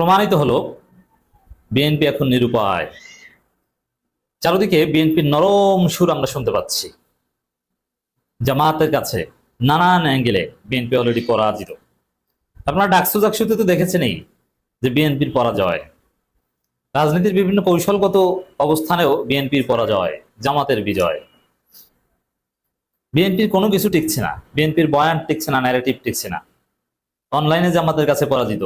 প্রমাণিত হলো বিএনপি এখন নিরুপায়। চারদিকে বিএনপির নরম সুর আমরা শুনতে পাচ্ছি। জামাতের কাছে নানান অ্যাঙ্গেলে বিএনপি অলরেডি পরাজিত। আপনারা ডাকসু ডাকসুতে তো দেখেছেনই যে বিএনপির পরাজয়। রাজনীতির বিভিন্ন কৌশলগত অবস্থানেও বিএনপির পরাজয়, জামাতের বিজয়। বিএনপির কোনো কিছু টিকছে না। বিএনপির বয়ান টিকছে না ন্যারেটিভ টিকছে না। অনলাইনে জামাতের কাছে পরাজিত।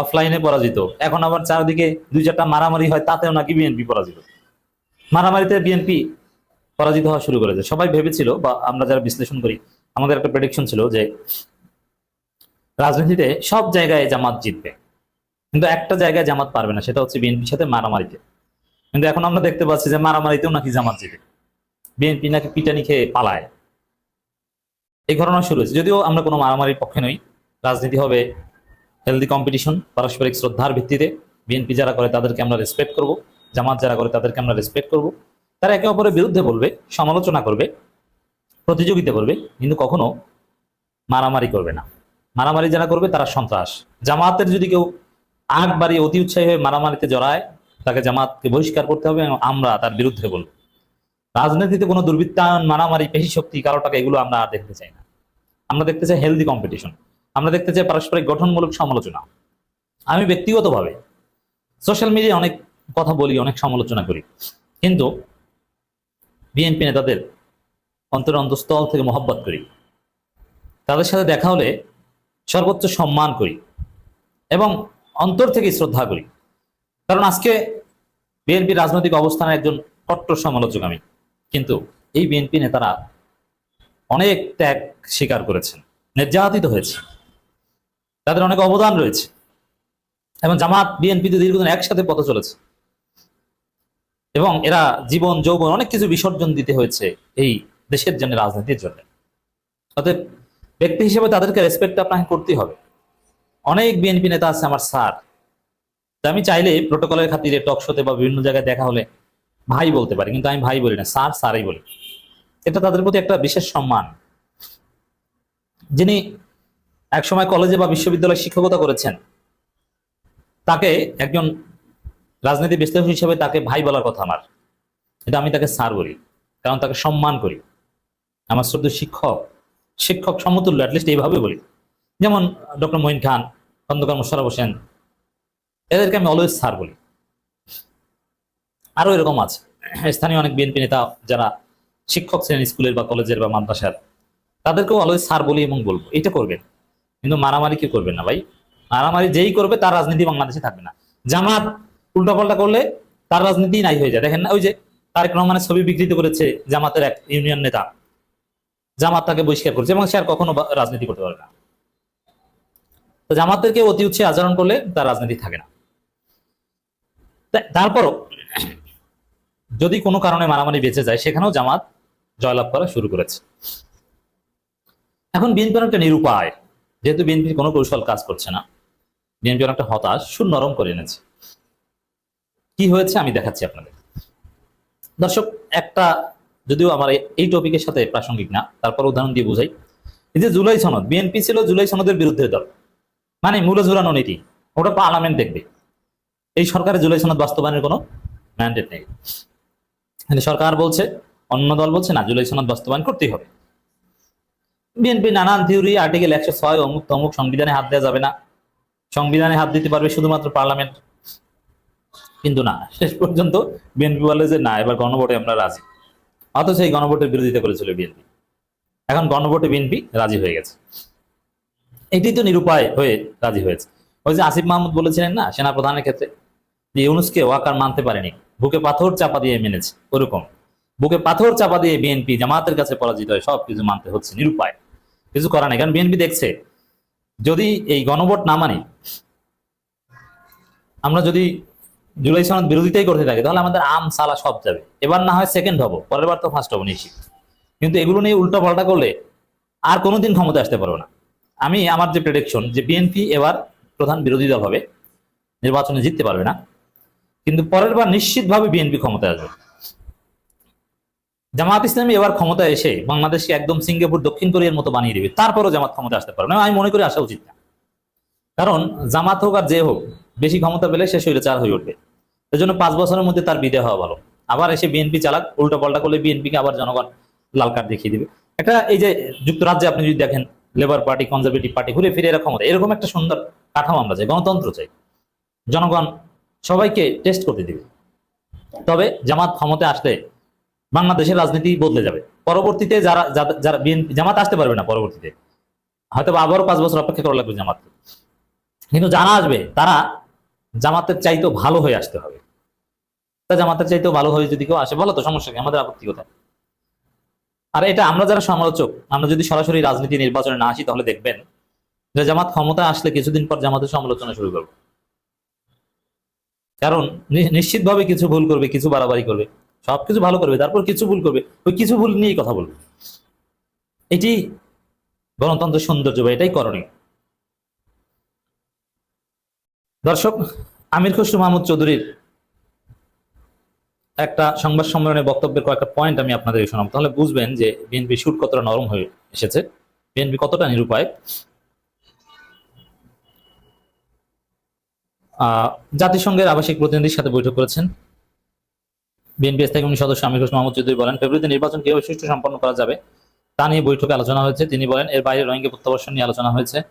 অফলাইনে পরাজিত। এখন আবার চারদিকে দুই চারটা মারামারি হয়, তাতেও নাকি বিএনপি পরাজিত। মারামারিতে বিএনপি পরাজিত হওয়া শুরু করেছে। সবাই ভেবেছিল, বা আমরা যারা বিশ্লেষণ করি, আমাদের একটা প্রেডিকশন ছিল যে রাজনীতিতে সব জায়গায় জামাত জিতবে। কিন্তু একটা জায়গায় জামাত পারবে না, সেটা হচ্ছে বিএনপির সাথে মারামারিতে। কিন্তু এখন আমরা দেখতে পাচ্ছি যে মারামারিতেও নাকি জামাত জিতে। বিএনপি নাকি পিটানি খেয়ে পালায়। এই ঘটনা শুরু হয়েছে। যদিও আমরা কোনো মারামারির পক্ষে নই, রাজনীতি হবে হেলদি কম্পিটিশন পারস্পরিক শ্রদ্ধার ভিত্তিতে বিএনপি যারা করে তাদেরকে আমরা রেসপেক্ট করব, জামাত যারা করে তাদেরকে আমরা রেসপেক্ট করব। তারা একে অপরের বিরুদ্ধে বলবে, সমালোচনা করবে, প্রতিযোগিতা করবে, কিন্তু কখনো মারামারি করবে না। মারামারি যারা করবে তারা সন্ত্রাস। জামাতের যদি কেউ আগ বাড়িয়ে অতি উৎসাহী হয়ে মারামারিতে জড়ায়, তাকে জামাতকে বহিষ্কার করতে হবে এবং আমরা তার বিরুদ্ধে বলব। রাজনীতিতে কোনো দুর্বৃত্তায়ন, মারামারি পেশি শক্তি কারও টাকা এগুলো আমরা আর দেখতে চাই না। আমরা দেখতে চাই হেলদি কম্পিটিশন আমরা দেখতে চাই পারস্পরিক গঠনমূলক সমালোচনা। আমি ব্যক্তিগতভাবে সোশ্যাল মিডিয়ায় অনেক কথা বলি, অনেক সমালোচনা করি। কিন্তু বিএনপি নেতাদের অন্তর অন্তঃস্থল থেকে মহব্বত করি। তাদের সাথে দেখা হলে সর্বোচ্চ সম্মান করি এবং অন্তর থেকে শ্রদ্ধা করি। কারণ আজকে বিএনপি রাজনৈতিক অবস্থানের একজন কট্টর সমালোচক আমি। কিন্তু এই বিএনপি নেতারা অনেক ত্যাগ স্বীকার করেছেন নির্যাতিত হয়েছে তাদের অনেক অবদান রয়েছে। এবং জামাত, বিএনপি তো দীর্ঘদিন একসাথে পথে চলেছে। এবং এরা জীবন, যৌবন অনেক কিছু বিসর্জন দিতে হয়েছে এই দেশের জন্য, রাজনীতির জন্য। অতএব ব্যক্তি হিসেবে তাদেরকে রেসপেক্ট আপনাকে করতেই হবে। অনেক বিএনপি নেতা আছে আমার স্যার। আমি চাইলে প্রোটোকলের খাতিরে টক শোতে বা বিভিন্ন জায়গায় দেখা হলে ভাই বলতে পারি, কিন্তু আমি ভাই বলি না, স্যার স্যারই বলি। এটা তাদের প্রতি একটা বিশেষ সম্মান। যিনি একসময় কলেজে বা বিশ্ববিদ্যালয়ে শিক্ষকতা করেছেন। তাকে একজন রাজনীতি বিশ্লেষক হিসেবে তাকে ভাই বলার কথা আমার। এটা আমি তাকে স্যার বলি, কারণ তাকে সম্মান করি। আমার শ্রদ্ধ শিক্ষক শিক্ষক সমতুল্য অ্যাটলিস্ট এইভাবে বলি। যেমন ডক্টর মহিন খান, খন্দকার মোশারফ হোসেন, এদেরকে আমি অলওয়েজ স্যার বলি। আরও এরকম আছে। স্থানীয় অনেক বিএনপি নেতা যারা শিক্ষক ছিলেন স্কুলের বা কলেজের বা মাদ্রাসার, তাদেরকেও অলওয়েজ স্যার বলি এবং বলব। এটা করবেন। কিন্তু মারামারি কি করবে না ভাই। মারামারি যেই করবে তার রাজনীতি বাংলাদেশে থাকবে না। জামাত উল্টাপাল্টা করলে তার রাজনীতি নাই হয়ে যায়। দেখেন না, ওই যে তারেক রহমানের ছবি বিকৃত করেছে জামাতের এক ইউনিয়ন নেতা। জামাত তাকে বহিষ্কার করেছে এবং সে আর কখনো রাজনীতি করতে পারবে না। তো জামাতদেরকে অতি উৎসে আচরণ করলে তার রাজনীতি থাকে না। তারপরও যদি কোনো কারণে মারামারি বেঁচে যায়, সেখানেও জামাত জয়লাভ করা শুরু করেছে। এখন বিএনপি অনেকটা নিরুপায়। যেহেতু বিএনপি কোনো কৌশল কাজ করছে না, বিএনপি অনেকটা হতাশ, সুর নরম করে এনেছে। কি হয়েছে আমি দেখাচ্ছি আপনাদের। দর্শক, একটা, যদিও আমার এই- টপিকের সাথে প্রাসঙ্গিক না, তারপর উদাহরণ দিয়ে বুঝাই। এই যে জুলাই সনদ, বিএনপি ছিল জুলাই সনদের বিরুদ্ধে দল। মানে মূল ঝুলানো নীতি, ওটা পার্লামেন্ট দেখবে। এই সরকারের জুলাই সনদ বাস্তবায়নের কোনো ম্যান্ডেট নেই। কিন্তু সরকার বলছে, অন্য দল বলছে, না, জুলাই সনদ বাস্তবায়ন করতেই হবে। বিএনপি নানান থিওরি আর্টিকেল একশো ছয় অমুক তমুক সংবিধানে হাত দেওয়া যাবে না। সংবিধানে হাত দিতে পারবে শুধুমাত্র পার্লামেন্ট কিন্তু না, শেষ পর্যন্ত বিএনপি বলে যে না, এবার গণভোটে আমরা রাজি। অথচ এই গণভোটের বিরোধিতা করেছিল বিএনপি এখন গণভোটে বিএনপি রাজি হয়ে গেছে। এটি তো নিরুপায় হয়ে রাজি হয়েছে। ওই যে আসিফ মাহমুদ বলেছিলেন না সেনা প্রধানের ক্ষেত্রে, যে ইউনুসকে ওয়াকার মানতে পারেনি। বুকে পাথর চাপা দিয়ে মেনেছে, ওরকম। বুকে পাথর চাপা দিয়ে বিএনপি জামাতের কাছে পরাজিত হয় সব কিছু মানতে হচ্ছে, নিরুপায়। কিছু করার নেই। কারণ বিএনপি দেখছে, যদি এই গণভোট না মানে আমরা যদি জুলাই সনদ বিরোধিতাই করতে থাকি, তাহলে আমাদের আম, সালা সব যাবে। এবার না হয় সেকেন্ড হব, পরের বার তো ফার্স্ট হব নিশ্চিত। কিন্তু এগুলো নিয়ে উল্টো পাল্টা করলে আর কোনোদিন ক্ষমতা আসতে পারব না। আমি আমার যে প্রেডিকশন যে বিএনপি এবার প্রধান বিরোধী দল হবে, নির্বাচনে জিততে পারবে না, কিন্তু পরের বার নিশ্চিতভাবে বিএনপি ক্ষমতায় আসবে। জামাত ইসলামী এবার ক্ষমতায় এসে বাংলাদেশকে একদম সিঙ্গাপুর, দক্ষিণ কোরিয়ার মতো বানিয়ে দেবে। তারপরও জামাত ক্ষমতা আসতে পারবে না। আমি মনে করি আসা উচিত না। কারণ জামাত হোক আর যে হোক, বেশি ক্ষমতা পেলে সে স্বৈরাচার হয়ে উঠবে। এই জন্য পাঁচ বছরের মধ্যে তার বিদায় হওয়া ভালো। আবার এসে বিএনপি চালাক উল্টো পাল্টা করলে বিএনপিকে আবার জনগণ লাল কার্ড দেখিয়ে দিবে। একটা এই যে যুক্তরাজ্যে আপনি যদি দেখেন লেবার পার্টি কনজারভেটিভ পার্টি ঘুরে ফিরে এরা ক্ষমতা এরকম একটা সুন্দর কাঠামো আমরা চাই, গণতন্ত্র চাই। জনগণ সবাইকে টেস্ট করতে দিবে। তবে জামাত ক্ষমতায় আসলে বাংলাদেশের রাজনীতি বদলে যাবে। পরবর্তীতে যারা যারা- বিএনপি জামাত আসতে পারবে না পরবর্তীতে। হয়তো আবারও পাঁচ বছর অপেক্ষা করা লাগবে জামাত কিন্তু যারা আসবে, তারা জামাতের চাইতেও ভালো হয়ে আসতে হবে। তা জামাতের চাইতেও ভালো হয়ে যদি কেউ আসে, বলো তো সমস্যা কি? আমাদের আপত্তি কোথায়? আর এটা আমরা যারা সমালোচক, আমরা যদি সরাসরি রাজনীতি নির্বাচনে না আসি, তাহলে দেখবেন যে জামাত ক্ষমতা আসলে কিছুদিন পর জামাতের সমালোচনা শুরু করবে। কারণ নিশ্চিতভাবে কিছু ভুল করবে, কিছু বাড়াবাড়ি করবে। সবকিছু ভালো করবে, তারপর কিছু ভুল করবে, ওই কিছু ভুল নিয়েই কথা বলবে। এটি গণতন্ত্রের সৌন্দর্য বা এটাই করণীয়। দর্শক, আমির খসরু মাহমুদ চৌধুরীর একটা সংবাদ সম্মেলনে বক্তব্যের কয়েকটা পয়েন্ট আমি আপনাদের শোনাব। তাহলে বুঝবেন যে বিএনপি সুর কতটা নরম হয়ে এসেছে। বিএনপি কতটা নিরুপায়। জাতিসংঘের আবাসিক প্রতিনিধির সাথে বৈঠক করেছেন বিএনপি স্থায়ী কমিটির সদস্য আমির হোসেন মাহমুদ চৌধুরী বলেন, ফেব্রুয়ারিতে নির্বাচন কীভাবে সুষ্ঠু সম্পন্ন করা যাবে তা নিয়ে বৈঠকে আলোচনা হয়েছে। তিনি বলেন, এর বাইরে রোহিঙ্গা প্রত্যাবাসন নিয়ে আলোচনা হয়েছে।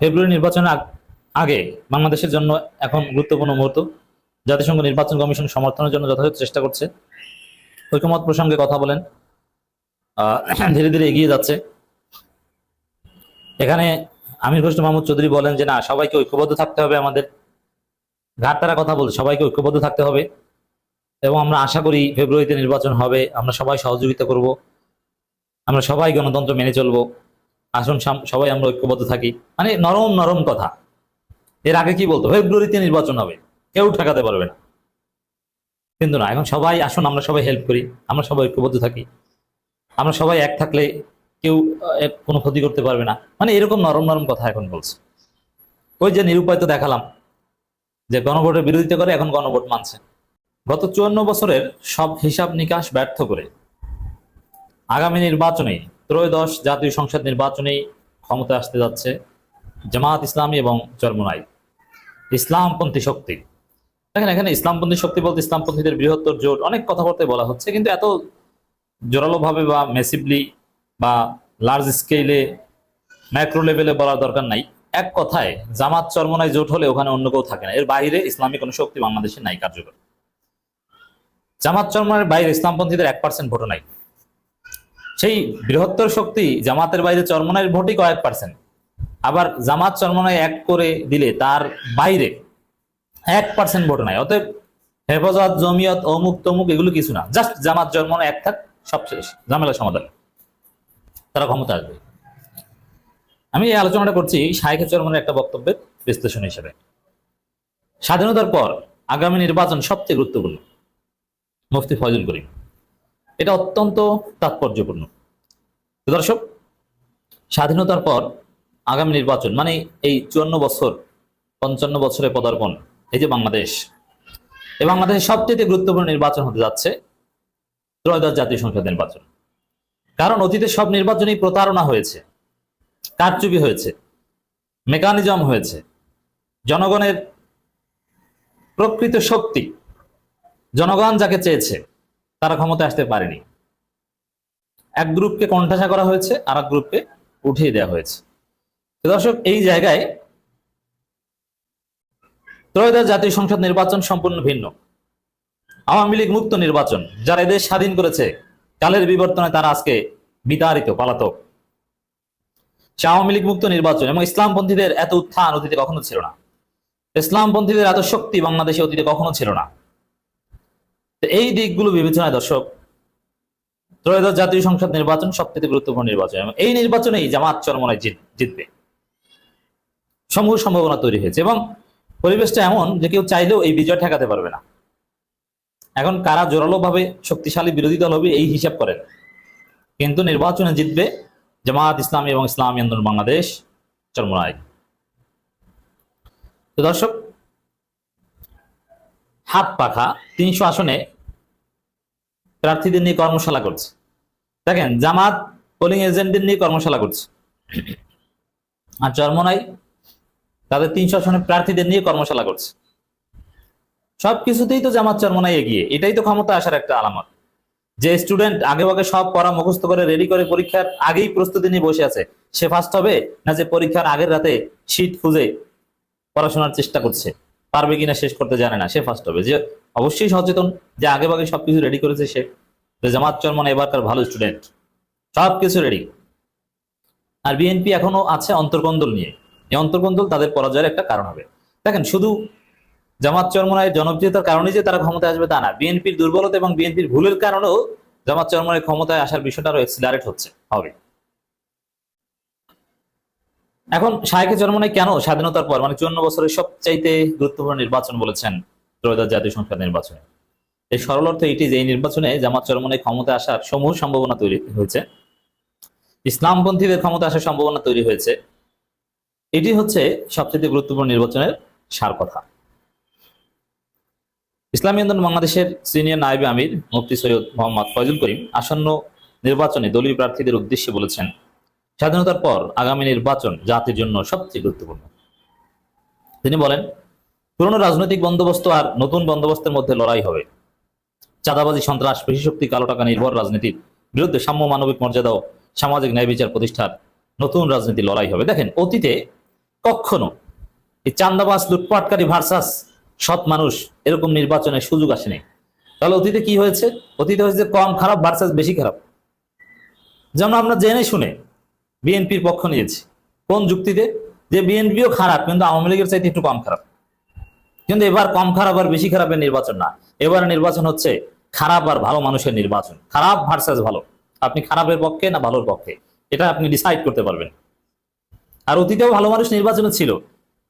ফেব্রুয়ারি নির্বাচনের আগ- বাংলাদেশের জন্য এখন গুরুত্বপূর্ণ মুহূর্ত। জাতিসংঘ নির্বাচন কমিশন সমর্থনের জন্য যথাযথ চেষ্টা করছে। ঐক্যমত প্রসঙ্গে কথা বলেন ধীরে ধীরে এগিয়ে যাচ্ছে। এখানে আমির হোসেন মাহমুদ চৌধুরী বলেন যে, না, সবাইকে ঐক্যবদ্ধ থাকতে হবে আমাদের। ঘাট তারা কথা বলছে, সবাইকে ঐক্যবদ্ধ থাকতে হবে। এবং আমরা আশা করি ফেব্রুয়ারিতে নির্বাচন হবে। আমরা সবাই সহযোগিতা করব। আমরা সবাই গণতন্ত্র মেনে চলবো। আসুন সবাই আমরা ঐক্যবদ্ধ থাকি। মানে নরম নরম কথা। এর আগে কি বলতো? ফেব্রুয়ারিতে নির্বাচন হবে। কেউ ঠেকাতে পারবে না। কিন্তু না, এখন সবাই আসুন, আমরা সবাই হেল্প করি। আমরা সবাই ঐক্যবদ্ধ থাকি। আমরা সবাই এক থাকলে কেউ কোনো ক্ষতি করতে পারবে না। মানে এরকম নরম নরম কথা এখন বলছে। ওই যে নিরুপায় তো দেখালাম। যে গণভোটের বিরোধিতা করে, এখন গণভোট মানছে। গত চুয়ান্ন বছরের সব হিসাব নিকাশ ব্যর্থ করে। আগামী নির্বাচনে ত্রয়োদশ জাতীয় সংসদ নির্বাচনে ক্ষমতা আসতে যাচ্ছে জামাত ইসলামী এবং চরমনাই। ইসলামপন্থী শক্তি। দেখেন, এখানে ইসলামপন্থী শক্তি বলতে ইসলামপন্থীদের বৃহত্তর জোট, অনেক কথাবার্তায় বলা হচ্ছে, কিন্তু এত জোরালোভাবে বা মেসিভলি বা লার্জ স্কেলে ম্যাক্রো লেভেলে বলার দরকার নাই। এক কথায়, জামাত চরমনায় জোট হলে ওখানে অন্য কেউ থাকে না। এর বাইরে ইসলামী কোনো শক্তি বাংলাদেশে নাই কার্যকর। জামাত চরমনার বাইরে ইসলামপন্থীদের এক পার্সেন্ট ভোটও নাই। সেই বৃহত্তর শক্তি জামাতের বাইরে চরমনায় ভোটই কয়েক পার্সেন্ট আবার জামাত চরমনায় এক করে দিলে তার বাইরে এক পার্সেন্ট ভোট নাই। অতএব হেফাজত, জমিয়ত, অমুক তমুক এগুলো কিছু না। জাস্ট জামাত চরমনায় এক থাক, সব শেষ। সমাধান। তারা ক্ষমতা আসবে। আমি এই আলোচনাটা করছি শাহেখের চরমনের একটা বক্তব্যের বিশ্লেষণ হিসেবে। স্বাধীনতার পর আগামী নির্বাচন সবচেয়ে গুরুত্বপূর্ণ। মুফতি ফয়জুল করিম। এটা অত্যন্ত তাৎপর্যপূর্ণ। দর্শক, স্বাধীনতার পর আগামী নির্বাচন মানে এই চুয়ান্ন বছর, পঞ্চান্ন বছরে পদার্পণ, এই যে বাংলাদেশ, এই বাংলাদেশের সবচেয়ে গুরুত্বপূর্ণ নির্বাচন হতে যাচ্ছে ত্রয়োদশ জাতীয় সংসদ নির্বাচন। কারণ অতীতে সব নির্বাচনেই প্রতারণা হয়েছে, কারচুপি হয়েছে, মেকানিজম হয়েছে, জনগণের প্রকৃত শক্তি জনগণ যাকে চেয়েছে, তারা ক্ষমতায় আসতে পারেনি। এক গ্রুপকে কণ্ঠাসা করা হয়েছে আর এক গ্রুপকে উঠিয়ে দেওয়া হয়েছে। দর্শক, এই জায়গায় ত্রয়োদশ জাতীয় সংসদ নির্বাচন সম্পূর্ণ ভিন্ন। আওয়ামী লীগ মুক্ত নির্বাচন, যারা এদের স্বাধীন করেছে, কালের বিবর্তনে তারা আজকে বিতাড়িত, পালাতক। সে আওয়ামী লীগ মুক্ত নির্বাচন এবং ইসলামপন্থীদের এত উত্থান অতীতে কখনো ছিল না। ইসলামপন্থীদের এত শক্তি বাংলাদেশে অতীতে কখনো ছিল না। এই দিকগুলো বিবেচনায় দর্শক, ত্রয়োদশ জাতীয় সংসদ নির্বাচন সবথেকে গুরুত্বপূর্ণ নির্বাচন এবং এই নির্বাচনেই জামাত চরমনায় জিতবে। সমূহ সম্ভাবনা তৈরি হয়েছে এবং পরিবেশটা এমন যে কেউ চাইলেও এই বিজয় ঠেকাতে পারবে না। এখন কারা জোরালোভাবে শক্তিশালী বিরোধী দল হবে এই হিসাব করেন। কিন্তু নির্বাচনে জিতবে জামাত ইসলামী এবং ইসলামী আন্দোলন বাংলাদেশ চরমনায়। দর্শক, হাত পাখা তিনশো আসনে প্রার্থীদের নিয়ে কর্মশালা করছে। দেখেন, জামাত পোলিং এজেন্টদের নিয়ে কর্মশালা করছে। আর চরমনাই তাদের তিনশো আসনের প্রার্থীদের নিয়ে কর্মশালা করছে। সবকিছুতেই তো জামাত চরমনায় এগিয়ে। এটাই তো ক্ষমতা আসার একটা আলামত। যে স্টুডেন্ট আগে আগে সব পড়া মুখস্থ করে রেডি করে পরীক্ষার আগেই প্রস্তুতি নিয়ে বসে আছে, সে ফার্স্ট হবে না যে পরীক্ষার আগের রাতে শীত খুঁজে পড়াশোনার চেষ্টা করছে? পারবে কিনা শেষ করতে জানে না, সে ফার্স্ট হবে। যে অবশ্যই সচেতন যে আগে আগে সবকিছু রেডি করেছে সে। জামাত জামাত এবার তার ভালো স্টুডেন্ট সবকিছু রেডি আর বিএনপি এখনও আছে অন্তর্কন্দল নিয়ে। এই অন্তর্কন্দল তাদের পরাজয়ের একটা কারণ হবে। দেখেন, শুধু জামাত চরমনায়ের জনপ্রিয়তার কারণে যে তারা ক্ষমতায় আসবে তা না। বিএনপির দুর্বলতা এবং বিএনপির ভুলের কারণেও জামাত চরমনায়ের ক্ষমতায় আসার বিষয়টা আরও এক্সিলারেট হচ্ছে। হবে। এখন শাহেকে চরমনায় কেন স্বাধীনতার পর মানে চুয়ান্ন বছরের সবচাইতে গুরুত্বপূর্ণ নির্বাচন বলেছেন ত্রয়োদশ জাতীয় সংসদ নির্বাচনে। এই সরল অর্থ এটি যে নির্বাচনে জামাত চরমনায় ক্ষমতায় আসার সমূহ সম্ভাবনা তৈরি হয়েছে। ইসলামপন্থীদের ক্ষমতা আসার সম্ভাবনা তৈরি হয়েছে। এটি হচ্ছে সবচেয়ে গুরুত্বপূর্ণ নির্বাচনের সার কথা। ইসলামী আন্দোলন বাংলাদেশের সিনিয়র নায়েবে আমির মুফতি সৈয়দ মোহাম্মদ ফয়জুল করিম আসন্ন নির্বাচনে দলীয় প্রার্থীদের উদ্দেশ্যে বলেছেন, স্বাধীনতার পর আগামী নির্বাচন জাতির জন্য সবচেয়ে গুরুত্বপূর্ণ। তিনি বলেন পুরনো রাজনৈতিক বন্দোবস্ত আর নতুন বন্দোবস্তের মধ্যে লড়াই হবে। চাঁদাবাজি, সন্ত্রাস পেশি শক্তি কালো টাকা নির্ভর রাজনীতির বিরুদ্ধে সাম্য মানবিক মর্যাদা ও সামাজিক ন্যায় বিচার প্রতিষ্ঠার নতুন রাজনীতি লড়াই হবে। দেখেন, অতীতে কখনো এই চান্দাবাজ লুটপাটকারী ভার্সাস সৎ মানুষ এরকম নির্বাচনের সুযোগ আসেনি। তাহলে অতীতে কি হয়েছে? অতীতে হয়েছে কম খারাপ, ভার্সাস বেশি খারাপ। যেমন আমরা জেনে শুনে বিএনপির পক্ষ নিয়েছি, কোন যুক্তিতে? যে বিএনপিও খারাপ, কিন্তু আওয়ামী লীগের চাইতে একটু কম খারাপ। কিন্তু এবার কম খারাপ আর বেশি খারাপের নির্বাচন না। এবার নির্বাচন হচ্ছে খারাপ আর ভালো মানুষের নির্বাচন। খারাপ ভার্সাস ভালো। আপনি খারাপের পক্ষে না ভালোর পক্ষে? এটা আপনি ডিসাইড করতে পারবেন। আর অতীতেও ভালো মানুষ নির্বাচনে ছিল।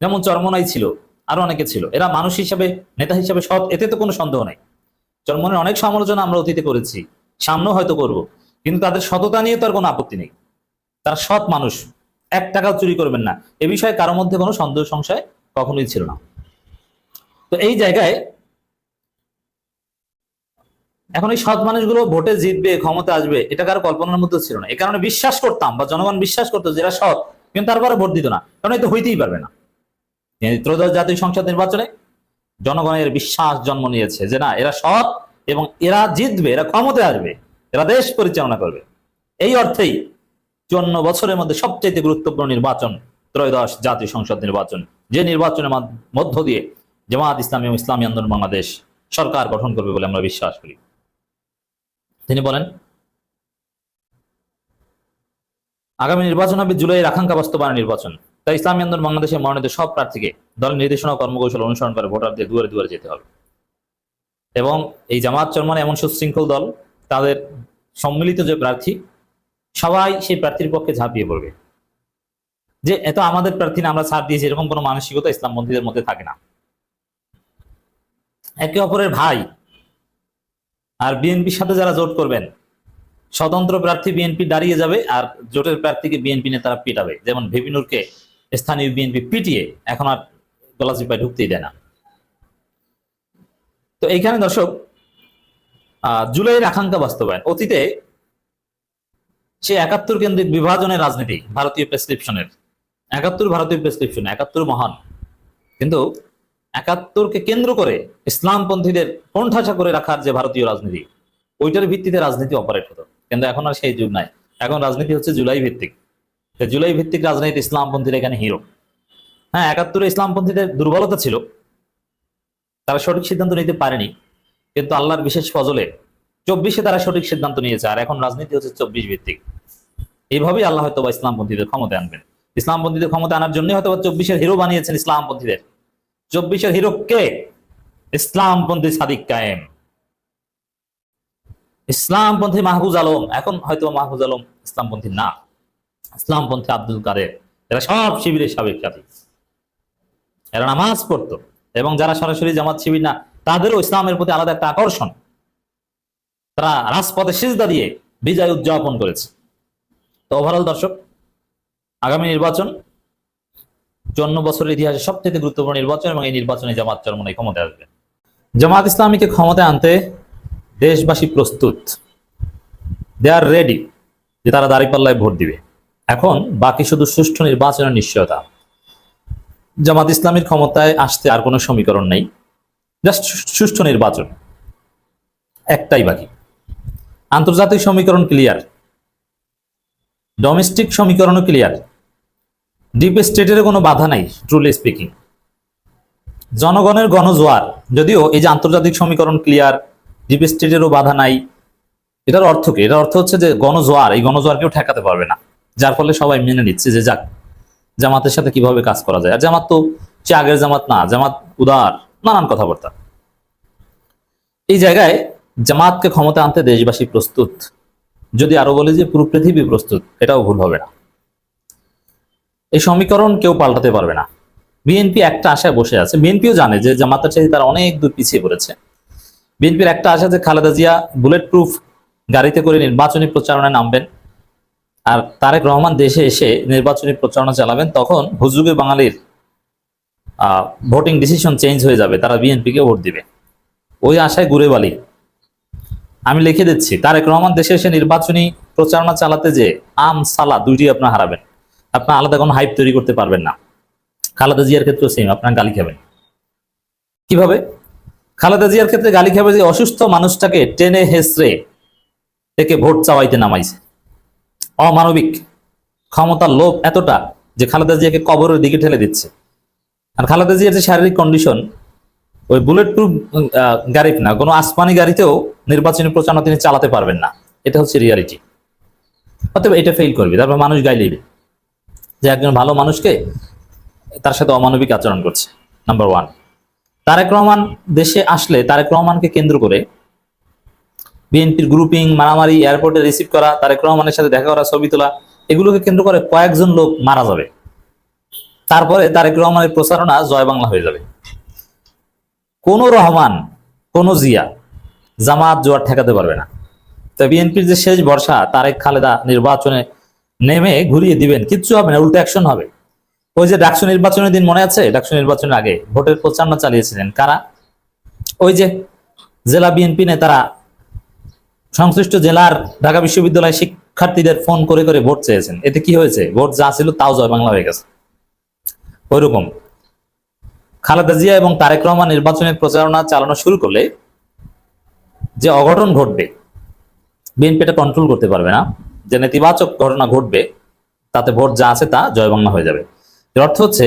যেমন চরমনাই ছিল, আরও অনেকে ছিল। এরা মানুষ হিসাবে, নেতা হিসাবে সৎ, এতে তো কোনো সন্দেহ নাই। চরমনের অনেক সমালোচনা আমরা অতীতে করেছি। সামনেও হয়তো করব। কিন্তু তাদের সততা নিয়ে তো আর কোনো আপত্তি নেই। তারা সৎ মানুষ। এক টাকাও চুরি করবেন না। এ বিষয়ে কারোর মধ্যে কোনো সন্দেহ, সংশয় কখনোই ছিল না। তো এই জায়গায় এখন এই সৎ মানুষগুলো ভোটে জিতবে, ক্ষমতা আসবে, এটা কারও কল্পনার মধ্যে ছিল না। এই কারণে বিশ্বাস করতাম বা জনগণ বিশ্বাস করতো যে এরা সৎ, কিন্তু তারপরে ভোট দিত না। কারণ এতে হইতেই পারবে না। ত্রয়োদশ জাতীয় সংসদ নির্বাচনে জনগণের বিশ্বাস জন্ম নিয়েছে যে না, এরা সৎ এবং এরা জিতবে, এরা ক্ষমতায় আসবে, এরা দেশ পরিচালনা করবে। এই অর্থেই চুয়ান্ন বছরের মধ্যে সবচেয়ে গুরুত্বপূর্ণ নির্বাচন ত্রয়োদশ জাতীয় সংসদ নির্বাচন। যে নির্বাচনের মধ্য দিয়ে জামাত, ইসলামী এবং ইসলামী আন্দোলন বাংলাদেশ সরকার গঠন করবে বলে আমরা বিশ্বাস করি। তিনি বলেন, আগামী নির্বাচন হবে জুলাইয়ের আকাঙ্ক্ষা বাস্তবায়ন নির্বাচন। তাই ইসলামী আন্দোলন বাংলাদেশের মনোনীত সব প্রার্থীকে দলের নির্দেশনা কর্মকৌশল অনুসরণ করে ভোটারদের দুয়ারে দুয়ারে যেতে হবে। এবং এই জামাত চরমান এমন সুশৃঙ্খল দল, তাদের সম্মিলিত যে প্রার্থী, সবাই সেই প্রার্থীর পক্ষে ঝাঁপিয়ে পড়বে। যে এত আমাদের প্রার্থী আমরা ছাড় দিয়েছি, এরকম কোনো মানসিকতা ইসলামপন্থীদের মধ্যে থাকে না। একে অপরের ভাই আর বিএনপির সাথে যারা জোট করবেন, স্বতন্ত্র প্রার্থী বিএনপি দাঁড়িয়ে যাবে আর জোটের প্রার্থীকে বিএনপি নেতারা পিটাবে। যেমন ভেবিনুরকে স্থানীয় বিএনপি পিটিয়ে এখন আর গলাচিপায় ঢুকতেই দেয় না। তো এইখানে দর্শক জুলাইয়ের আকাঙ্ক্ষা বাস্তবায়ন। অতীতে সে একাত্তর কেন্দ্রিক বিভাজনের রাজনীতি, ভারতীয় প্রেসক্রিপশনের একাত্তর ভারতীয় প্রেসক্রিপশন একাত্তর মহান। কিন্তু একাত্তরকে কেন্দ্র করে ইসলামপন্থীদের কোণঠাসা করে রাখার যে ভারতীয় রাজনীতি, ওইটার ভিত্তিতে রাজনীতি অপারেট হতো। কিন্তু এখন আর সেই যুগ নাই। এখন রাজনীতি হচ্ছে জুলাই ভিত্তিক। জুলাই ভিত্তিক রাজনীতি ইসলামপন্থীরা এখানে হিরো হ্যাঁ একাত্তরে ইসলামপন্থীদের দুর্বলতা ছিল। তারা সঠিক সিদ্ধান্ত নিতে পারেনি। কিন্তু আল্লাহর বিশেষ ফজলে চব্বিশে তারা সঠিক সিদ্ধান্ত নিয়েছে। আর এখন রাজনীতি হচ্ছে চব্বিশ ভিত্তিক। এইভাবেই আল্লাহ হয়তো বা ইসলামপন্থীদের ক্ষমতা আনবেন। ইসলামপন্থীদের ক্ষমতা আনার জন্য হয়তো বা চব্বিশের হিরো বানিয়েছেন ইসলামপন্থীদের। চব্বিশের হিরো কে ইসলামপন্থী সাদিক কায়েম। ইসলামপন্থী মাহফুজ আলম, এখন হয়তো মাহফুজ আলম ইসলামপন্থী না। ইসলামপন্থী আব্দুল কাদের, এরা সব শিবিরের সাবেক সাথী। এরা নামাজ পড়তো এবং যারা সরাসরি জামাত শিবির না, তাদেরও ইসলামের প্রতি আলাদা একটা আকর্ষণ। তারা রাজপথে সিজদা দিয়ে বিজয় উদযাপন করেছে। তো ওভারঅল দর্শক, আগামী নির্বাচন চুয়ান্ন বছরের ইতিহাসে সবচেয়ে গুরুত্বপূর্ণ নির্বাচন এবং এই নির্বাচনে জামাত চরমনাই ক্ষমতায় আসবে। জামাত ইসলামীকে ক্ষমতায় আনতে দেশবাসী প্রস্তুত। দে আর রেডি যে তারা দাঁড়িপাল্লায় ভোট দিবে। এখন বাকি শুধু সুষ্ঠু নির্বাচনের নিশ্চয়তা। জামাত ইসলামীর ক্ষমতায় আসতে আর কোনো সমীকরণ নেই। জাস্ট সুষ্ঠু নির্বাচন। একটাই বাকি। আন্তর্জাতিক সমীকরণ ক্লিয়ার ডোমেস্টিক সমীকরণও ক্লিয়ার ডিপ স্টেটের কোনো বাধা নাই ট্রুলি স্পিকিং জনগণের গণজোয়ার, যদিও এই যে আন্তর্জাতিক সমীকরণ ক্লিয়ার ডিপ স্টেটেরও বাধা নাই, এটার অর্থ কি? এটার অর্থ হচ্ছে যে গণজোয়ার, এই গণজোয়ার কেউ ঠেকাতে পারবে না। যার ফলে সবাই মেনে নিচ্ছে যে যাক, জামাতের সাথে কীভাবে কাজ করা যায়। আর জামাত তো সে আগের জামাত না, জামাত উদার, নানান কথাবার্তা। এই জায়গায় জামাতকে ক্ষমতা আনতে দেশবাসী প্রস্তুত। যদি আরও বলে যে পুরো পৃথিবী প্রস্তুত, এটাও ভুল হবে না। এই সমীকরণ কেউ পাল্টাতে পারবে না। বিএনপি একটা আশায় বসে আছে। বিএনপিও জানে যে জামাতের চাইতে তারা অনেক দূর পিছিয়ে পড়েছে। বিএনপির একটা আশা যে খালেদা জিয়া বুলেট প্রুফ গাড়িতে করে নির্বাচনী প্রচারণায় নামবেন আর তারেক রহমান দেশে এসে নির্বাচনী প্রচারণা চালাবেন, তখন হুজুগে বাঙালির ভোটিং ডিসিশন চেঞ্জ হয়ে যাবে। তারা বিএনপিকে ভোট দিবে। ওই আশায় ঘুরে বালি। আমি লিখে দিচ্ছি, তারেক রহমান দেশে এসে নির্বাচনী প্রচারণা চালাতে যে আম সালা দুইটি আপনার হারাবেন। আপনার আলাদা কোনো হাইপ তৈরি করতে পারবেন না। খালেদা জিয়ার ক্ষেত্রেও সেম আপনার গালি খাবেন। কীভাবে? খালেদা জিয়ার ক্ষেত্রে গালি খাবে যে অসুস্থ মানুষটাকে টেনে হেসড়ে থেকে ভোট চাওয়াইতে নামাইছে। অমানবিক ক্ষমতার লোভ এতটা যে খালেদা জিয়াকে কবরের দিকে ঠেলে দিচ্ছে। আর খালেদা জিয়ার যে শারীরিক কন্ডিশন ওই বুলেট প্রুফ গাড়ি না, কোনো আসমানি গাড়িতেও নির্বাচনী প্রচারণা তিনি চালাতে পারবেন না। এটা হচ্ছে রিয়ালিটি অতএব এটা ফেল করবে, তারপর মানুষ গাই লিবে। যে একজন ভালো মানুষকে তার সাথে অমানবিক আচরণ করছে নাম্বার ওয়ান তারেক রহমান দেশে আসলে তারেক রহমানকে কেন্দ্র করে বিএনপির গ্রুপিং মারামারি এয়ারপোর্টে রিসিভ করা, তারেক রহমানের সাথে দেখা করা, ছবি তোলা, এগুলোকে কেন্দ্র করে কয়েকজন লোক মারা যাবে। তারপরে তারেক রহমানের প্রচারণা জয় বাংলা হয়ে যাবে। কোন রহমান, কোন জিয়া জামাত জোয়ার ঠেকাতে পারবে না। তো বিএনপির যে শেষ বর্ষা তারেক খালেদা নির্বাচনে নেমে ঘুরিয়ে দিবেন, কিচ্ছু হবে না, উল্টো অ্যাকশন হবে। ওই যে ডাকসু নির্বাচনের দিন মনে আছে? ডাকসু নির্বাচনের আগে ভোটের প্রচারণা চালিয়েছিলেন কারা? ওই যে জেলা বিএনপি নেতারা, সংশ্লিষ্ট জেলার ঢাকা বিশ্ববিদ্যালয় শিক্ষার্থীদের ফোন করে করে ভোট চেয়েছেন। এতে কি হয়েছে? ভোট যা ছিল তাও জয় বাংলা হয়ে গেছে। ওইরকম। খালেদা জিয়া এবং তারেক রহমান নির্বাচনের প্রচারণা চালানো শুরু করলে যে অঘটন ঘটবে বিএনপি এটা কন্ট্রোল করতে পারবে না। যে নেতিবাচক ঘটনা ঘটবে, তাতে ভোট যা আছে তা জয় বাংলা হয়ে যাবে। এর অর্থ হচ্ছে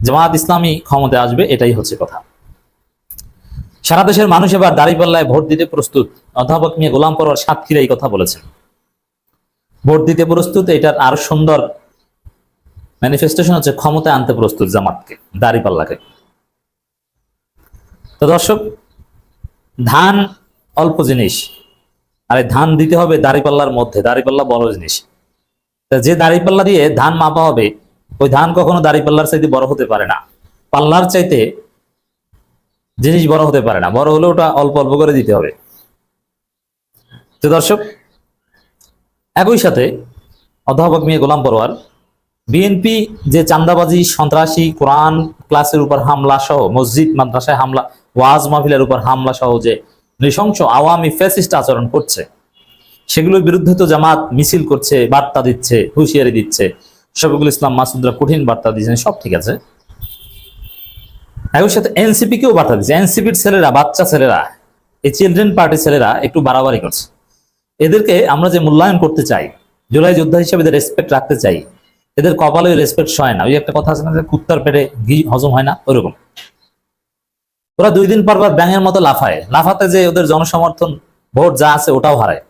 জামাত ইসলামী ক্ষমতায় আসবে, এটাই হচ্ছে কথা। সারা দেশের মানুষ এবার দাঁড়িপাল্লায় ভোট দিতে প্রস্তুত। অধ্যাপক মিয়া গোলাম পরোয়ার সাতক্ষীরা এই কথা বলেছেন। ভোট দিতে প্রস্তুত, এটার আরও সুন্দর ম্যানিফেস্টেশন হচ্ছে ক্ষমতায় আনতে প্রস্তুত জামাতকে, দাঁড়িপাল্লাকে। তো দর্শক, ধান অল্প জিনিস আর ধান দিতে হবে দাঁড়িপাল্লার মধ্যে, দাঁড়িপাল্লা বড় জিনিস। যে দাঁড়িপাল্লা দিয়ে ধান মাপা হবে, ওই ধান কখনো দাঁড়িপাল্লার চাইতে বড় হতে পারে না। পাল্লার চাইতে জিনিস বড় হতে পারে না, বড় হলে ওটা অল্প অল্প করে দিতে হবে। তো দর্শক, একই সাথে অধ্যাপক মিয়া গোলাম পরোয়ার বিএনপি যে চান্দাবাজি সন্ত্রাসী, কোরআন ক্লাসের উপর হামলা সহ, মসজিদ, মাদ্রাসায় হামলা, ওয়াজ মাহফিলের উপর হামলা সহ যে নৃশংস আওয়ামী ফ্যাসিস্ট আচরণ করছে। সেগুলোর বিরুদ্ধে তো জামাত মিছিল করছে, বার্তা দিচ্ছে, হুঁশিয়ারি দিচ্ছে। শফিকুল ইসলাম মাসুদরা কঠিন বার্তা দিচ্ছেন সব ঠিক আছে। একই সাথে এনসিপি কেও বার্তা দিচ্ছে এনসিপির ছেলেরা, বাচ্চা ছেলেরা, এই চিলড্রেন পার্টির ছেলেরা একটু বাড়াবাড়ি করছে। এদেরকে আমরা যে মূল্যায়ন করতে চাই, জুলাই যোদ্ধা হিসেবে এদের রেসপেক্ট রাখতে চাই, এদের কপালে রেসপেক্ট হয় না। ওই একটা কথা আছে না যে, কুত্তার পেটে ঘি হজম হয় না, ওরকম। ওরা দুই দিন পর ব্যাঙের মতো লাফায়। লাফাতে যে ওদের জনসমর্থন, ভোট যা আছে ওটাও হারায়।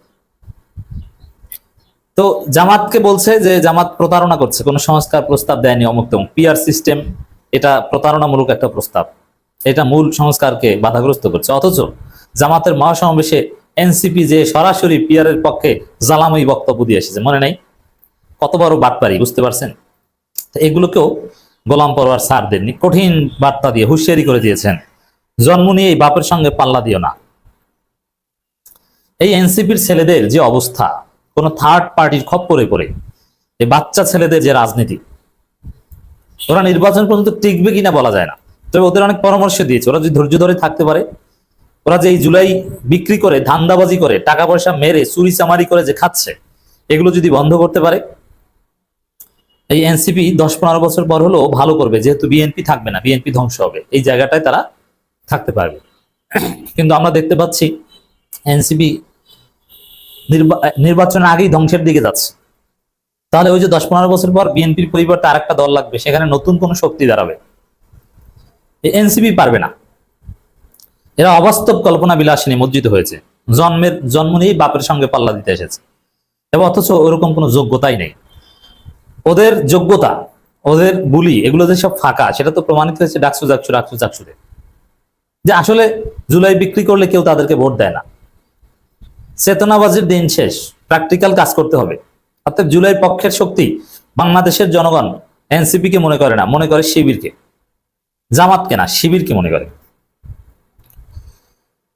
তো জামাতকে বলছে যে জামাত প্রতারণা করছে। কোনো সংস্কার প্রস্তাব দেয়নি অমুক তমুক। পিআর সিস্টেম এটা প্রতারণামূলক একটা প্রস্তাব। এটা মূল সংস্কারকে বাধাগ্রস্ত করছে। অথচ জামাতের মহাসমাবেশে এনসিপি যে সরাসরি পিআর এর পক্ষে জ্বালাময়ী বক্তব্য দিয়ে এসেছে। মনে নেই? কত বড় বাটপারি, বুঝতে পারছেন? এগুলোকেও গোলাম পরোয়ার সার দেননি। কঠিন বার্তা দিয়ে, হুঁশিয়ারি করে দিয়েছেন। জন্ম নিয়ে এই বাপের সঙ্গে পাল্লা দিও না। এই এনসিপির ছেলেদের যে অবস্থা, কোন থার্ড পার্টির খপ্পরে পড়ে এই বাচ্চা ছেলেদের যে রাজনীতি, ওরা নির্বাচন পর্যন্ত টিকবে কিনা বলা যায় না। তবে ওদের অনেক পরামর্শ দিয়েছে, ওরা যদি ধৈর্য ধরে থাকতে পারে, ওরা যে এই জুলাই বিক্রি করে, ধান্দাবাজি করে টাকা পয়সা মেরে চুরি চামারি করে যে খাচ্ছে, এগুলো যদি বন্ধ করতে পারে, এই এনসিপি দশ পনেরো বছর পর হলেও ভালো করবে, যেহেতু বিএনপি থাকবে না, বিএনপি ধ্বংস হবে। এই জায়গাটায় তারা থাকতে পারবে। কিন্তু আমরা দেখতে পাচ্ছি এনসিপি নির্বাচনের আগেই ধ্বংসের দিকে যাচ্ছে। তাহলে ওই যে দশ পনেরো বছর পর বিএনপির পরিবর্তে আরেকটা দল লাগবে, সেখানে নতুন কোনো শক্তি দাঁড়াবে। এনসিপি পারবে না। এরা অবাস্তব কল্পনা বিলাসিনী মজ্জিত হয়েছে। জন্মের, জন্ম নিয়েই বাপের সঙ্গে পাল্লা দিতে এসেছে। এবং অথচ ওরকম কোনো যোগ্যতাই নেই। ওদের যোগ্যতা, ওদের বুলি, এগুলো যে সব ফাঁকা, সেটা তো প্রমাণিত হয়েছে ডাকসু ডাকসু ডাকসু, ডাকসুতে। যে আসলে জুলাই বিক্রি করলে কেউ তাদেরকে ভোট দেয় না। চেতনাবাজির দিন শেষ, প্র্যাকটিক্যাল কাজ করতে হবে। অর্থাৎ জুলাই পক্ষের শক্তি বাংলাদেশের জনগণ এনসিপি কে মনে করে না, মনে করে শিবিরকে। জামাতকে না, শিবিরকে মনে করে।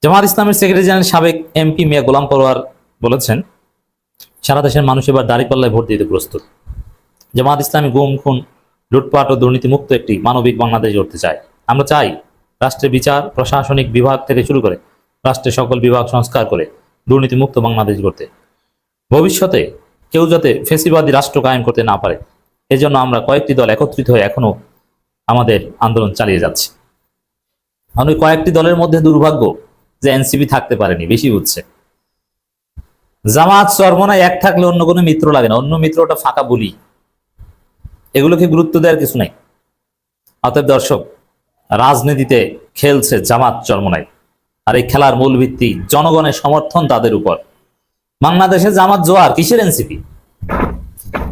জামাত ইসলামের সেক্রেটারি জেনারেল সাবেক এমপি মিয়া গোলাম পরোয়ার বলেছেন, সারা দেশের মানুষ এবার দাঁড়িপাল্লায় ভোট দিতে প্রস্তুত। জামাত ইসলামী গুম, খুন, লুটপাট ও দুর্নীতিমুক্ত একটি মানবিক বাংলাদেশ গড়তে চায়। আমরা চাই রাষ্ট্রের বিচার, প্রশাসনিক বিভাগ থেকে শুরু করে রাষ্ট্রের সকল বিভাগ সংস্কার করে দুর্নীতিমুক্ত বাংলাদেশ গড়তে। ভবিষ্যতে কেউ যাতে ফেসিবাদী রাষ্ট্র কায়েম করতে না পারে, এজন্য আমরা কয়েকটি দল একত্রিত হয়ে এখনও আমাদের আন্দোলন চালিয়ে যাচ্ছি। আমি কয়েকটি দলের মধ্যে দুর্ভাগ্য যে এনসিপি থাকতে পারেনি, বেশি বুঝছে জামাত চরমনায় এক থাকলে অন্য কোনো মিত্র লাগে না, অন্য মিত্রটা ফাঁকা বলি। এগুলোকে গুরুত্ব দেওয়ার কিছু নাই। অতএব দর্শক রাজনীতিতে খেলছে জামাত চরমনায় আর এই খেলার মূল ভিত্তি জনগণের সমর্থন তাদের উপর। বাংলাদেশে জামাত জোয়ার, কিসের এনসিপি?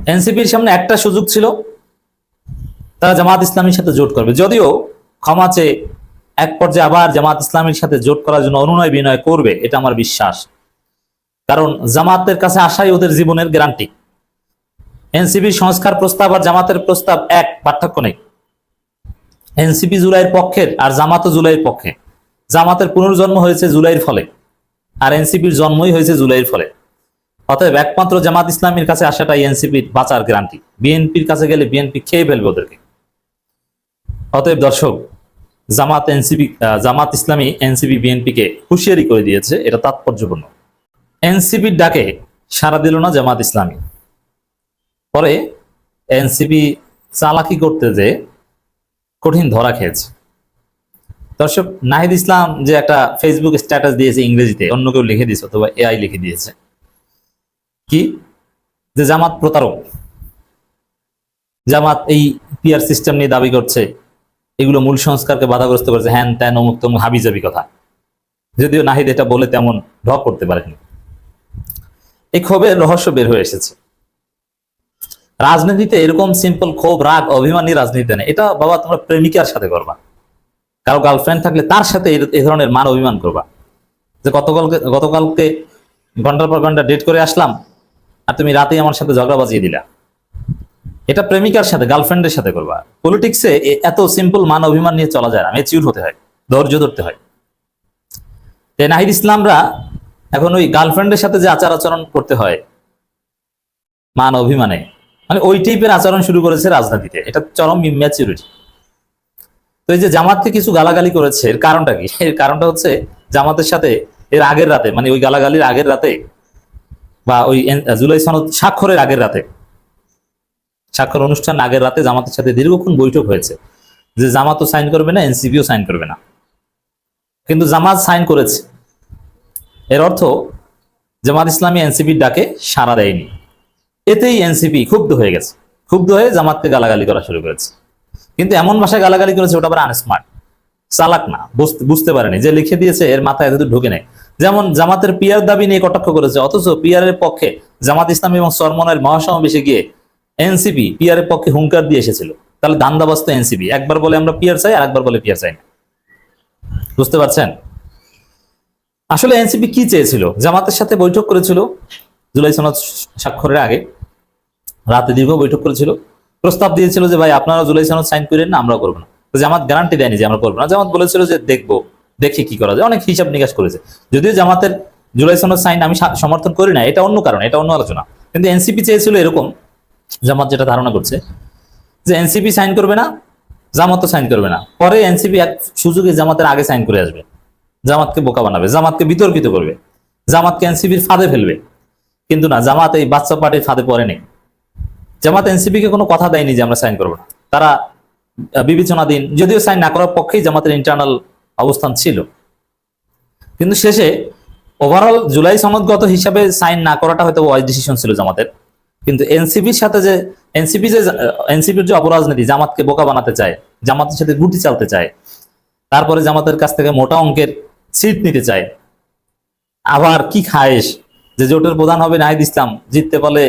এনসিপির সামনে একটা সুযোগ ছিল, তারা জামাত ইসলামীর সাথে জোট করবে। যদিও ক্ষমা চেয়ে এক পর্যায়ে আবার জামাত ইসলামীর সাথে জোট করার জন্য অনুনয় বিনয় করবে, এটা আমার বিশ্বাস। কারণ জামাতের কাছে আসাই ওদের জীবনের গ্যারান্টি। এনসিপি সংস্কার প্রস্তাব আর জামাতের প্রস্তাব এক, পার্থক্য নেই। এনসিপি জুলাইয়ের পক্ষের আর জামাতও জুলাইয়ের পক্ষে। জামাতের পুনর্জন্ম হয়েছে জুলাইয়ের ফলে আর এনসিপির জন্মই হয়েছে জুলাইয়ের ফলে। অতএব একমাত্র জামাত ইসলামীর কাছে আসাটাই এনসিপির বাঁচার গ্যারান্টি। বিএনপির কাছে গেলে বিএনপি খেয়ে ফেলবে ওদেরকে। অতএব দর্শক, জামাত এনসিপি জামাত ইসলামী এনসিপি বিএনপিকে হুঁশিয়ারি করে দিয়েছে, এটা তাৎপর্যপূর্ণ। এনসিপির ডাকে সারা দিল না জামাত ইসলামী। পরে এনসিপি চালাকি করতে যে কঠিন ধরা খেয়েছে। দর্শক, নাহিদ ইসলাম যে একটা ফেসবুক স্ট্যাটাস দিয়েছে ইংরেজিতে, অন্য কেউ লিখে দিয়েছে অথবা এআই লিখে দিয়েছে। কি? যে জামাত প্রতারক। জামাত এই পিআর সিস্টেম নিয়ে দাবি করছে, এগুলো মূল সংস্কারকে বাধাগ্রস্ত করেছে, হ্যান ত্যান, অমুক তমুক, হাবিজাবি কথা। যদিও নাহিদ এটা বলে তেমন ঢ করতে পারেনি। এই ক্ষোভের রহস্য বের হয়ে এসেছে। রাজনীতিতে এরকম সিম্পল ক্ষোভ, রাগ, অভিমানী রাজনীতি নেই। এটা বাবা তোমরা প্রেমিকার সাথে করবা। কারও গার্লফ্রেন্ড থাকলে তার সাথে এই- ধরনের মান অভিমান করবা। যে গতকালকে গতকালকে ঘণ্টার পর ঘণ্টা ডেট করে আসলাম আর তুমি রাতেই আমার সাথে ঝগড়া বাজিয়ে দিলা। এটা প্রেমিকার সাথে গার্লফ্রেন্ডের সাথে করবা। পলিটিক্সে এত সিম্পল মান অভিমান নিয়ে চলা যায় না। ম্যাচিউর হতে হয়, ধৈর্য ধরতে হয়। তাই নাহিদ ইসলামরা এখন ওই গার্লফ্রেন্ডের সাথে যে আচার আচরণ করতে হয়, মান অভিমানে মানে ওই টাইপের আচরণ শুরু করেছে রাজনীতিতে। এটা চরম ম্যাচিউরিটি তো এই যে জামাতকে কিছু গালাগালি করেছে, এর কারণটা কি? এর কারণটা হচ্ছে জামাতের সাথে এর আগের রাতে মানে ওই গালাগালির আগের রাতে বা ওই জুলাই সনদ স্বাক্ষরের আগের রাতে, স্বাক্ষর অনুষ্ঠান আগের রাতে জামাতের সাথে দীর্ঘক্ষণ বৈঠক হয়েছে। যে জামাতও সাইন করবে না, এনসিপিও সাইন করবে না। কিন্তু জামাত সাইন করেছে। এর অর্থ জামাত ইসলামী এনসিপির ডাকে সাড়া দেয়নি। এতেই এনসিপি ক্ষুব্ধ হয়ে গেছে। ক্ষুব্ধ হয়ে জামাতকে গালাগালি করা শুরু করেছে। কিন্তু এমন ভাষায় গালাগালি করেছে, ওটা আবার আনস্মার্ট চালাক না বুঝতে- পারেনি। যে লিখে দিয়েছে, এর মাথায় এতদূর ঢুকে নেই। যেমন জামাতের পিয়ার দাবি নিয়ে কটাক্ষ করেছে, অথচ পিয়ারের পক্ষে জামাত ইসলাম এবং সরমনের মহাসমাবেশে গিয়ে এনসিপি পিয়ারের পক্ষে হুঙ্কার দিয়ে এসেছিল। তাহলে ধান্দাবাস্ত এনসিপি। একবার বলে আমরা পিয়ার চাই, আর একবার বলে পিয়ার চাই না। বুঝতে পারছেন? আসলে এনসিপি কি চেয়েছিল? জামাতের সাথে বৈঠক করেছিল জুলাই সনদ স্বাক্ষরের আগে। রাতে দীর্ঘ বৈঠক করেছিল। প্রস্তাব দিয়েছিল যে, ভাই, আপনারা জুলাই সনদ সাইন করেন না, আমরা করব না। জামাত গ্যারান্টি দেয়নি যে, আমরা করব না। জামাত বলেছিল যে, দেখব, দেখি কি করা যায়। অনেক হিসাব নিকাশ করেছে। যদিও জামাতের জুলাই সনদ সাইন আমি সমর্থন করি না, এটা অন্য কারণ, এটা অন্য আলোচনা। কিন্তু এনসিপি চেয়েছিল এরকম, জামাত যেটা ধারণা করছে, যে এনসিপি সাইন করবে না জামাতও সাইন করবে না। পরে এনসিপি এক সুযোগে জামাতের আগে সাইন করে আসবে। জামাতকে বোকা বানাবে, জামাতকে বিতর্কিত করবে। জামাতকে এনসিপির ফাঁদে ফেলবে। কিন্তু না, জামাত এই বাচ্চা পার্টির ফাঁদে পড়েনি জামাত এনসিপি কে কোনো কথা দেয়নি যে আমরা সাইন করব না। তারা বিবেচনাধীন, যদিও সাইন না করার পক্ষেই জামাতের ইন্টারনাল অবস্থান ছিল। কিন্তু শেষে ওভারঅল জুলাই সনদগত হিসাবে সাইন না করাটা হয়তো ওয়াইজ ডিসিশন ছিল জামাতের। কিন্তু এনসিপির সাথে যে, এনসিপি যে এনসিপির যে অপরাজনীতি, জামাতকে বোকা বানাতে চায়, জামাতের সাথে গুটি চালতে চায়, তারপরে জামাতের কাছ থেকে মোটা অঙ্কের সিট নিতে চায়, আবার কি খায়েশ, যে জোটের প্রধান হবে নাহিদ ইসলাম, জিততে পারলে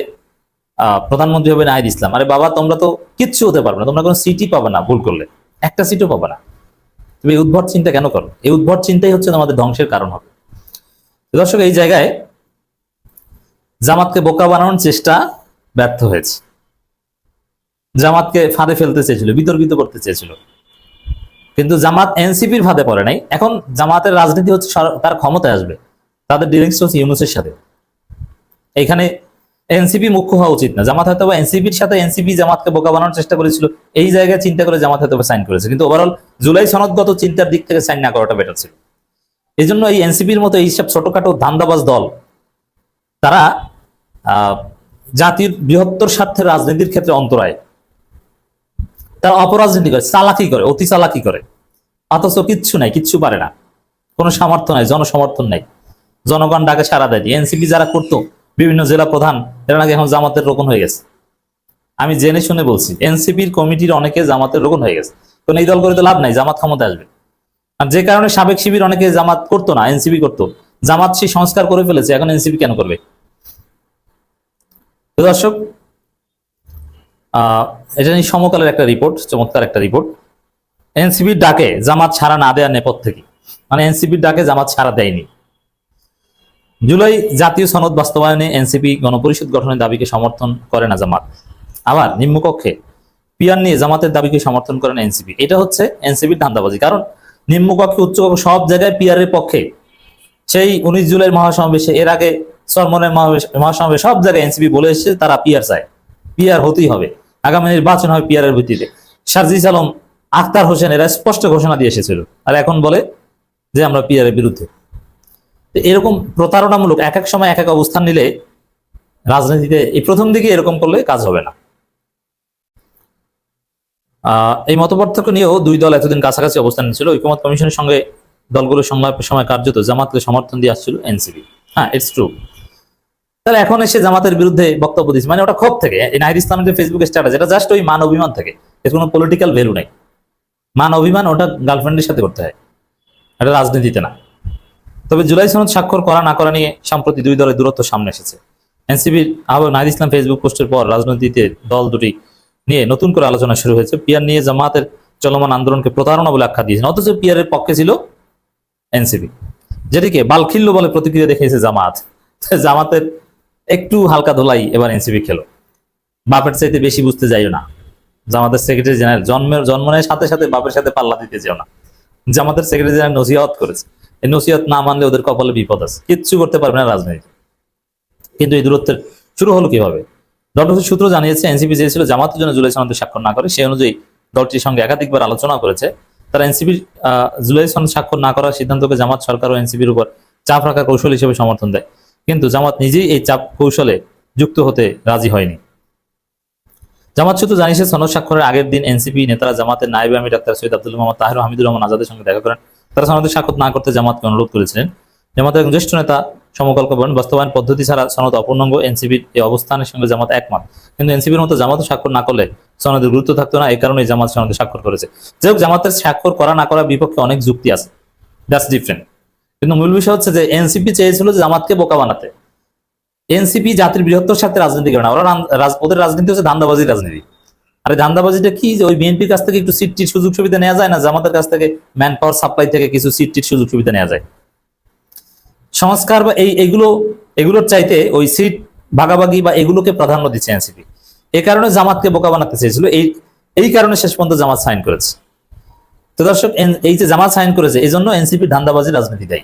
প্রধানমন্ত্রী হবে নাহিদ ইসলাম। আরে বাবা, তোমরা তো কিচ্ছু হতে পারবে না। তোমরা কোনো সিটই পাবে না, ভুল করলে। একটা সিটও পাবে না। তুমি উদ্ভট চিন্তা কেন করো? এই উদ্ভট চিন্তাই হচ্ছে তোমাদের ধ্বংসের কারণ হবে। দর্শক, এই জায়গায় জামাতকে বোকা বানানোর চেষ্টা ব্যর্থ হয়েছে। জামাতকে ফাঁদে ফেলতে চেয়েছিল, বিতর্কিত করতে চেয়েছিল। কিন্তু জামাত এনসিপির ফাঁদে পড়ে নাই। এখন জামাতের রাজনীতি হচ্ছে তার ক্ষমতায় আসবে। তাদের ডিলিংস হচ্ছে ইউনুসের সাথে। এখানে এনসিপি মুখ্য হওয়া উচিত না। জামাত হয়তো এনসিপির সাথে এনসিপি জামাতকে বোকা বানানোর চেষ্টা করেছিল, এই জায়গায় চিন্তা করে জামাত হয়তো সাইন করেছে। কিন্তু ওভারঅল জুলাই সনদগত চিন্তার দিক থেকে সাইন না করাটা বেটার ছিল। এই জন্য এই এনসিপির মতো এইসব ছোটখাটো ধান্দাবাজ দল, তারা জাতির বৃহত্তর স্বার্থের রাজনীতির ক্ষেত্রে অন্তরায়। তারা অপরাজনীতি করে, চালাকি করে, অতি চালাকি করে। অথচ কিচ্ছু নাই, কিচ্ছু পারে না। কোনো সামর্থ্য নাই, জনসমর্থন নাই। জনগণ ডাকে সারা দেয় এনসিপি যারা করতো বিভিন্ন জেলা প্রধান এরা নাকি এখন জামাতের রোকন হয়ে গেছে। আমি জেনে শুনে বলছি এনসিপির কমিটির অনেকে জামাতের রোকন হয়ে গেছে। কোন এই দল করে তো লাভ নাই জামাত ক্ষমতা আসবে। আর যে কারণে সাবেক শিবির অনেকে জামাত করতো না এনসিপি করতো জামাত সেই সংস্কার করে ফেলেছে এখন এনসিপি কেন করবে? দর্শক আহ, এটা নিয়ে সমকালের একটা রিপোর্ট চমৎকার একটা রিপোর্ট। এনসিপির ডাকে জামাত ছাড়া না দেওয়ার নেপথ্য থেকে মানে এনসিপির ডাকে জামাত ছাড়া দেয়নি। জুলাই জাতীয় সনদ বাস্তবায়নে এনসিপি গণপরিষদ গঠনের দাবিকে সমর্থন করে না জামাত। আবার নিম্নকক্ষে পিয়ার নিয়ে জামাতের দাবিকে সমর্থন করেন এনসিপি। এটা হচ্ছে এনসিপির ধান্দাবাজি। কারণ নিম্নকক্ষে উচ্চকক্ষ সব জায়গায় পিয়ারের পক্ষে। সেই উনিশ জুলাই মহাসমাবেশে, এর আগে সরমনের মহাসমাবেশ সব জায়গায় এনসিপি বলে এসেছে তারা পিয়ার চায়। পিয়ার হতেই হবে। আগামী নির্বাচন হবে পিয়ারের ভিত্তিতে। সার্জিস আলম, আখতার হোসেন, এরা স্পষ্ট ঘোষণা দিয়ে এসেছিল। আর এখন বলে যে আমরা পিয়ারের বিরুদ্ধে। এরকম প্রতারণামূলক এক এক সময় এক এক অবস্থান নিলে রাজনীতিতে এই প্রথম দিকে এরকম করলে কাজ হবে না। এই মতপার্থক্য নিয়েও দুই দল এতদিন কাছাকাছি অবস্থান নিয়েছিল। ঐকমত কমিশনের সঙ্গে দলগুলো সংলাপের সময় কার্যত জামাতকে সমর্থন দিয়ে আসছিল এনসিপি। হ্যাঁ ইটস ট্রু তাহলে এখন এসে জামাতের বিরুদ্ধে বক্তব্য দিচ্ছে মানে ওটা ক্ষোভ থেকে। এই নাহিদ ইসলামের যে ফেসবুক স্ট্যাটাস এটা জাস্ট ওই মান অভিমান থেকে। এর কোনো পলিটিক্যাল ভ্যালু নেই। মান অভিমান ওটা গার্লফ্রেন্ডের সাথে করতে হয়। এটা রাজনীতিতে না। তবে জুলাই সনদ স্বাক্ষর করা না করা নিয়ে সম্প্রতি দুই দলের দূরত্ব সামনে এসেছে। এনসিবির আহ্বায়ক নাহিদ ইসলাম ফেসবুক পোস্টের পর রাজনীতিতে দল দুটি নিয়ে নতুন করে আলোচনা শুরু হয়েছে। পিয়ার নিয়ে জামাতের চলমান আন্দোলনকে প্রতারণা বলে আখ্যা দিয়েছেন। অথচ পিয়ারের পক্ষে ছিল এনসিপি। যেটিকে বালখিল্য বলে প্রতিক্রিয়া দেখিয়েছে জামাত। জামাতের একটু হালকা ধোলাই এবার এনসিপি খেলো। বাপের চাইতে বেশি বুঝতে যাইও না। জামাতের সেক্রেটারি জেনারেল জন্মের জন্ম নেওয়ার সাথে সাথে বাপের সাথে পাল্লা দিতে যেও না। জামাতের সেক্রেটারি জেনারেল নসিহত করেছে। নসিহত না মানলে ওদের কপালে বিপদ আছে। কিচ্ছু করতে পারবে না রাজনীতি। কিন্তু এই দূরত্বের শুরু হলো কীভাবে? ডক্টর সূত্র জানিয়েছে, এনসিপি চেয়েছিল জামাতের জন্য জুলাই সনদে স্বাক্ষর না করে, সেই অনুযায়ী দলটির সঙ্গে একাধিকবার আলোচনা করেছে। তারা এনসিপির জুলাই সনদ স্বাক্ষর না করার সিদ্ধান্তকে জামাত সরকার ও এনসিপির উপর চাপ রাখার কৌশল হিসেবে সমর্থন দেয়। কিন্তু জামাত নিজেই এই চাপ কৌশলে যুক্ত হতে রাজি হয়নি। জামাত সূত্র জানিয়েছে, সনদ স্বাক্ষরের আগের দিন এনসিপি নেতারা জামাতের আমি ডাক্তার সৈয়দ আব্দুল মোহাম্মদ তাহির হামিদুর রহমান আজাদের সঙ্গে দেখা করেন। তারা সনদে স্বাক্ষর না করতে জামাতকে অনুরোধ করেছিলেন। জামাতের একজন জ্যেষ্ঠ নেতা সমকল্প বলেন বাস্তবায়ন পদ্ধতি ছাড়া সনদ অপূর্ণাঙ্গ, এনসিপির এই অবস্থানের সঙ্গে জামাত একমত। কিন্তু এনসিপির মতো জামাত স্বাক্ষর না করলে সনদের গুরুত্ব থাকতো না, এই কারণে জামাত সনদে স্বাক্ষর করেছে। যাই হোক, জামাতের স্বাক্ষর করা না করার বিপক্ষে অনেক যুক্তি আছে। দ্যাটস ডিফারেন্ট কিন্তু মূল বিষয় হচ্ছে যে, এনসিপি চেয়েছিল যে জামাতকে বোকা বানাতে। এনসিপি জাতির বৃহত্তর স্বার্থে রাজনীতি করে না, ওরা ওদের রাজনীতি হচ্ছে ধান্দাবাজির রাজনীতি। আরে ধান্দাবাজিটা কি যে ওই বিএনপির কাছ থেকে একটু সিট টিট সুযোগ সুবিধা নেওয়া যায় না? জামাতের কাছ থেকে ম্যান পাওয়ার সাপ্লাই থেকে কিছু সিট টিট সুযোগ সুবিধা নেওয়া যায়। সংস্কার বা এই এগুলো, এগুলোর চাইতে ওই সিট ভাগাভাগি বা এগুলোকে প্রাধান্য দিচ্ছে এনসিপি এ কারণে জামাতকে বোকা বানাতে চেয়েছিল। এই এই কারণে শেষ পর্যন্ত জামাত সাইন করেছে। তো দর্শক এই যে জামাত সাইন করেছে এই জন্য এনসিপি ধান্দাবাজি রাজনীতি দেয়।